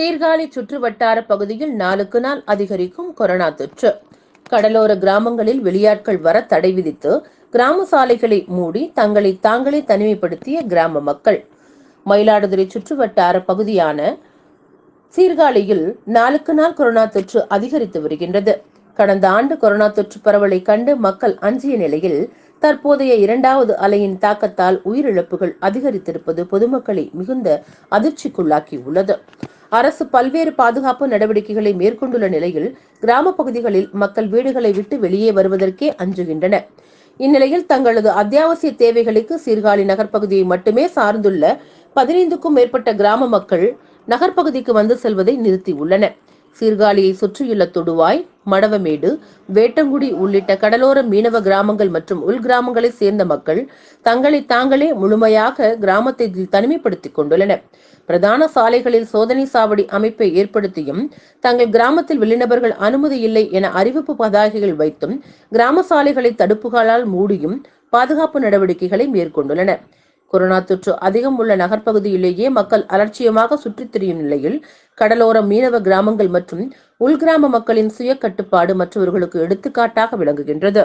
சீர்காழி சுற்றுவட்டார பகுதியில் நாளுக்கு நாள் அதிகரிக்கும் கொரோனா தொற்று. கடலோர கிராமங்களில் வெளியாட்கள் வர தடை விதித்து கிராம சாலைகளை மூடி தங்களை தாங்களே தனிமைப்படுத்திய கிராம மக்கள். மயிலாடுதுறை சுற்றுவட்டார பகுதியான சீர்காழியில் நாளுக்கு நாள் கொரோனா தொற்று அதிகரித்து வருகின்றது. கடந்த ஆண்டு கொரோனா தொற்று பரவலை கண்டு மக்கள் அஞ்சிய நிலையில் தற்போதைய இரண்டாவது அலையின் தாக்கத்தால் உயிரிழப்புகள் அதிகரித்திருப்பது பொதுமக்களை மிகுந்த அதிர்ச்சிக்குள்ளாக்கியுள்ளது. அரசு பல்வேறு பாதுகாப்பு நடவடிக்கைகளை மேற்கொண்டுள்ள நிலையில் கிராம பகுதிகளில் மக்கள் வீடுகளை விட்டு வெளியே வருவதற்கே அஞ்சுகின்றனர் இந்நிலையில் தங்களது அத்தியாவசிய தேவைகளுக்கு சீர்காழி நகர்ப்பகுதியை மட்டுமே சார்ந்துள்ள பதினைந்துக்கும் மேற்பட்ட கிராம மக்கள் நகர்ப்பகுதிக்கு வந்து செல்வதை நிறுத்தியுள்ளனர். சீர்காழியை சுற்றியுள்ள தொடுவாய் மடவமேடு வேட்டங்குடி உள்ளிட்ட கடலோர மீனவ கிராமங்கள் மற்றும் உள் கிராமங்களை சேர்ந்த மக்கள் தங்களை தாங்களே முழுமையாக கிராமத்தை தனிமைப்படுத்திக் கொண்டுள்ளனர். பிரதான சாலைகளில் சோதனை சாவடி அமைப்பை ஏற்படுத்தியும் தங்கள் கிராமத்தில் வெளிநபர்கள் அனுமதி இல்லை என அறிவிப்பு பதாகைகள் வைத்தும் கிராம சாலைகளை தடுப்புகளால் மூடியும் பாதுகாப்பு நடவடிக்கைகளை மேற்கொண்டுள்ளனர். கொரோனா தொற்று அதிகம் உள்ள நகர்ப்பகுதியிலேயே மக்கள் அலட்சியமாக சுற்றித் திரியும் நிலையில் கடலோர மீனவ கிராமங்கள் மற்றும் உள்கிராம மக்களின் சுய கட்டுப்பாடு மற்றவர்களுக்கு எடுத்துக்காட்டாக விளங்குகின்றது.